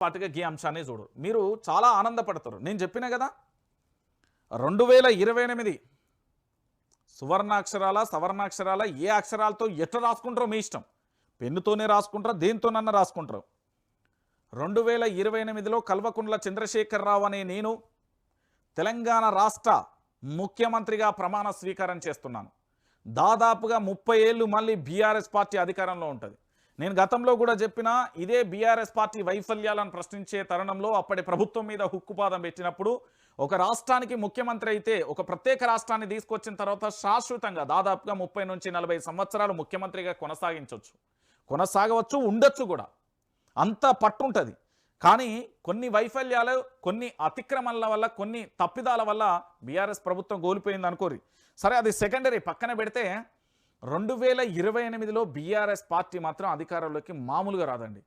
పాటుగా ఈ అంశాన్ని చూడు. మీరు చాలా ఆనందపడతారు. నేను చెప్పిన కదా? రెండు వేల ఇరవై ఎనిమిది సువర్ణాక్షరాల సవర్ణాక్షరాల ఏ అక్షరాలతో ఎట్లా రాసుకుంటారో మీ ఇష్టం. పెన్నుతోనే రాసుకుంటారా? దేనితోనన్నా రాసుకుంటారు. రెండు వేల ఇరవై ఎనిమిదిలో కల్వకుండ్ల చంద్రశేఖరరావు అనే నేను తెలంగాణ రాష్ట్ర ముఖ్యమంత్రిగా ప్రమాణ స్వీకారం చేస్తున్నాను. దాదాపుగా ముప్పై ఏళ్ళు మళ్ళీ బీఆర్ఎస్ పార్టీ అధికారంలో ఉంటుంది. నేను గతంలో కూడా చెప్పిన ఇదే బీఆర్ఎస్ పార్టీ వైఫల్యాలను ప్రశ్నించే తరుణంలో అప్పటి ప్రభుత్వం మీద హుక్కుపాదం పెట్టినప్పుడు ఒక రాష్ట్రానికి ముఖ్యమంత్రి అయితే ఒక ప్రత్యేక రాష్ట్రాన్ని తీసుకొచ్చిన తర్వాత శాశ్వతంగా దాదాపుగా ముప్పై నుంచి నలభై సంవత్సరాలు ముఖ్యమంత్రిగా కొనసాగించవచ్చు కొనసాగవచ్చు ఉండొచ్చు కూడా. అంత పట్టుంటుంది. కానీ కొన్ని వైఫల్యాలు కొన్ని అతిక్రమణల వల్ల కొన్ని తప్పిదాల వల్ల బీఆర్ఎస్ ప్రభుత్వం కోల్పోయింది అనుకోరి సరే అది సెకండరీ పక్కన పెడితే రెండు వేల ఇరవై ఎనిమిదిలో బీఆర్ఎస్ పార్టీ మాత్రం అధికారంలోకి మామూలుగా రాదండి.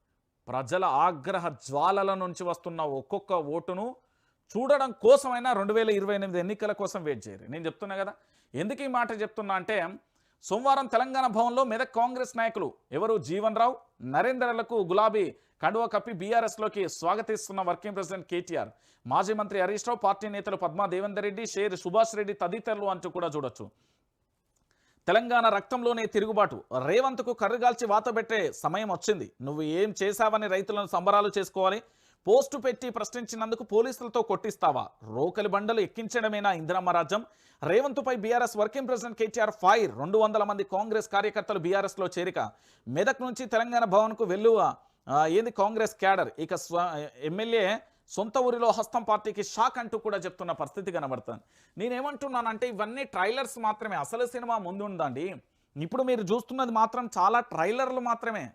ప్రజల ఆగ్రహ జ్వాలల నుంచి వస్తున్న ఒక్కొక్క ఓటును చూడడం కోసమైనా రెండు వేల ఇరవై ఎనిమిది ఎన్నికల కోసం వెయిట్ చేయరు. నేను చెప్తున్నా కదా. ఎందుకు ఈ మాట చెప్తున్నా అంటే సోమవారం తెలంగాణ భవన్లో మెదక్ కాంగ్రెస్ నాయకులు ఎవరు? జీవన్ రావు నరేంద్రలకు గులాబీ కండువ కప్పి బీఆర్ఎస్లోకి స్వాగతిస్తున్న వర్కింగ్ ప్రెసిడెంట్ కేటీఆర్ మాజీ మంత్రి హరీష్ రావు పార్టీ నేతలు పద్మా దేవేందర్ రెడ్డి షేర్ సుభాష్ రెడ్డి తదితరులు అంటూ కూడా చూడొచ్చు. తెలంగాణ రక్తంలోనే తిరుగుబాటు. రేవంత్కు కర్రగాల్చి వాతబెట్టే సమయం వచ్చింది. నువ్వు ఏం చేశావని రైతులను సంబరాలు చేసుకోవాలి. పోస్టు పెట్టి ప్రశ్నించినందుకు పోలీసులతో కొట్టిస్తావా? రోకలి బండలు ఎక్కించడమేనా ఇందిరమ్మ రాజ్యం? రేవంత్పై BRS working president KTR fire రెండు వందల మంది కాంగ్రెస్ కార్యకర్తలు బీఆర్ఎస్లో చేరిక. మెదక్ నుంచి తెలంగాణ భవన్కు వెల్లువ ఏంది కాంగ్రెస్ క్యాడర్? ఇక స్వ ఎమ్మెల్యే సొంత ఊరిలో హస్తం పార్టీకి షాక్ అంటూ కూడా చెప్తున్న పరిస్థితి కనబడుతుంది. నేనేమంటున్నానంటే ఇవన్నీ ట్రైలర్స్ మాత్రమే. అసలు సినిమా ముందు ఉందండి. ఇప్పుడు మీరు చూస్తున్నది మాత్రం చాలా ట్రైలర్లు మాత్రమే.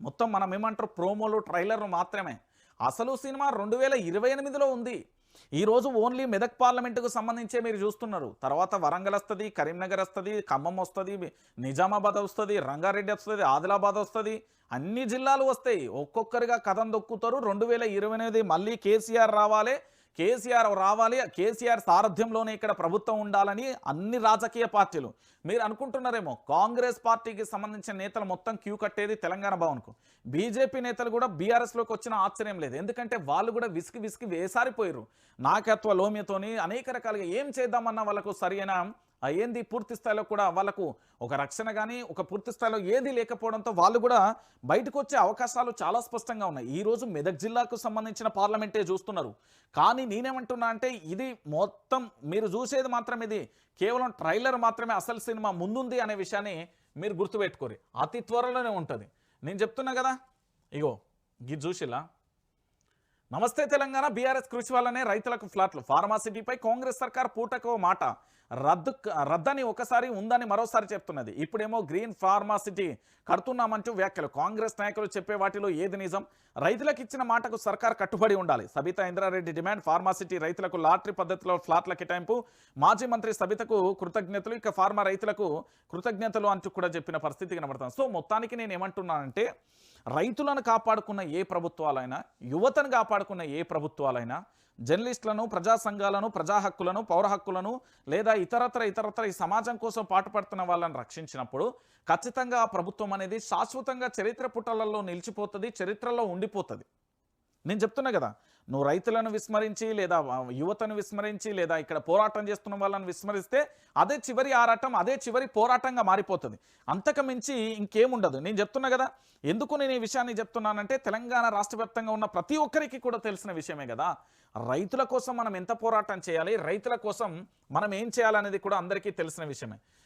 మొత్తం మనం ఏమంటారు ప్రోమోలు ట్రైలర్లు మాత్రమే. అసలు సినిమా రెండు వేల ఇరవై ఎనిమిదిలో ఉంది. ఈరోజు ఓన్లీ మెదక్ పార్లమెంటుకు సంబంధించే మీరు చూస్తున్నారు. తర్వాత వరంగల్ వస్తుంది కరీంనగర్ వస్తుంది ఖమ్మం వస్తుంది నిజామాబాద్ వస్తుంది రంగారెడ్డి వస్తుంది ఆదిలాబాద్ వస్తుంది. అన్ని జిల్లాలు వస్తాయి. ఒక్కొక్కరిగా కథం దొక్కుతారు. రెండు వేల ఇరవై మళ్ళీ కేసీఆర్ రావాలి. కేసీఆర్ రావాలి కేసీఆర్ సారథ్యంలోనే ఇక్కడ ప్రభుత్వం ఉండాలని అన్ని రాజకీయ పార్టీలు. మీరు అనుకుంటున్నారేమో కాంగ్రెస్ పార్టీకి సంబంధించిన నేతలు మొత్తం క్యూ కట్టేది తెలంగాణ భవన్కు. బీజేపీ నేతలు కూడా బీఆర్ఎస్లోకి వచ్చిన ఆశ్చర్యం లేదు. ఎందుకంటే వాళ్ళు కూడా విసిగి విసిగి వేసారిపోయారు నాయకత్వ లోమ్యతోని అనేక రకాలుగా ఏం చేద్దామన్న వాళ్ళకు సరైన ఏంది పూర్తి స్థాయిలో కూడా వాళ్ళకు ఒక రక్షణ కానీ ఒక పూర్తి స్థాయిలో ఏది లేకపోవడంతో వాళ్ళు కూడా బయటకు వచ్చే అవకాశాలు చాలా స్పష్టంగా ఉన్నాయి. ఈ రోజు మెదక్ జిల్లాకు సంబంధించిన పార్లమెంటే చూస్తున్నారు. కానీ నేనేమంటున్నా అంటే ఇది మొత్తం మీరు చూసేది మాత్రం ఇది కేవలం ట్రైలర్ మాత్రమే అసలు సినిమా ముందుంది అనే విషయాన్ని మీరు గుర్తుపెట్టుకోరు. అతి త్వరలోనే ఉంటుంది. నేను చెప్తున్నా కదా? ఇగో ఇది చూసిలా నమస్తే తెలంగాణ బీఆర్ఎస్ కృషి వల్లనే రైతులకు ఫ్లాట్లు. ఫార్మాసిటీపై కాంగ్రెస్ సర్కార్ పూటకో మాట. రద్దు రద్దని ఒకసారి ఉందని మరోసారి చెప్తున్నది. ఇప్పుడేమో గ్రీన్ ఫార్మాసిటీ కడుతున్నామంటూ వ్యాఖ్యలు. కాంగ్రెస్ నాయకులు చెప్పే వాటిలో ఏది నిజం? రైతులకు ఇచ్చిన మాటకు సర్కార్ కట్టుబడి ఉండాలి. Sabitha Indra Reddy demand pharma city రైతులకు లాటరీ పద్ధతిలో ఫ్లాట్ల కేటాయింపు. మాజీ మంత్రి సబితకు కృతజ్ఞతలు. ఇక ఫార్మా రైతులకు కృతజ్ఞతలు అంటూ కూడా చెప్పిన పరిస్థితి కనబడుతుంది సో మొత్తానికి నేను ఏమంటున్నానంటే రైతులను కాపాడుకున్న ఏ ప్రభుత్వాలైనా యువతను కాపాడుకున్న ఏ ప్రభుత్వాలైనా జర్నలిస్టులను ప్రజా సంఘాలను ప్రజా హక్కులను పౌర హక్కులను లేదా ఇతరత్ర ఇతరత్ర ఈ సమాజం కోసం పాటుపడుతున్న వాళ్ళని రక్షించినప్పుడు ఖచ్చితంగా ఆ ప్రభుత్వం అనేది శాశ్వతంగా చరిత్ర పుటలలో నిలిచిపోతుంది చరిత్రలో ఉండిపోతుంది. నేను చెప్తున్నా కదా నువ్వు రైతులను విస్మరించి లేదా యువతను విస్మరించి లేదా ఇక్కడ పోరాటం చేస్తున్న వాళ్ళని విస్మరిస్తే అదే చివరి ఆరాటం అదే చివరి పోరాటంగా మారిపోతుంది. అంతకు మించి ఇంకేముండదు. నేను చెప్తున్నా కదా ఎందుకు నేను ఈ విషయాన్ని చెప్తున్నానంటే తెలంగాణ రాష్ట్ర వ్యాప్తంగా ఉన్న ప్రతి ఒక్కరికి కూడా తెలిసిన విషయమే కదా. రైతుల కోసం మనం ఎంత పోరాటం చేయాలి రైతుల కోసం మనం ఏం చేయాలనేది కూడా అందరికీ తెలిసిన విషయమే.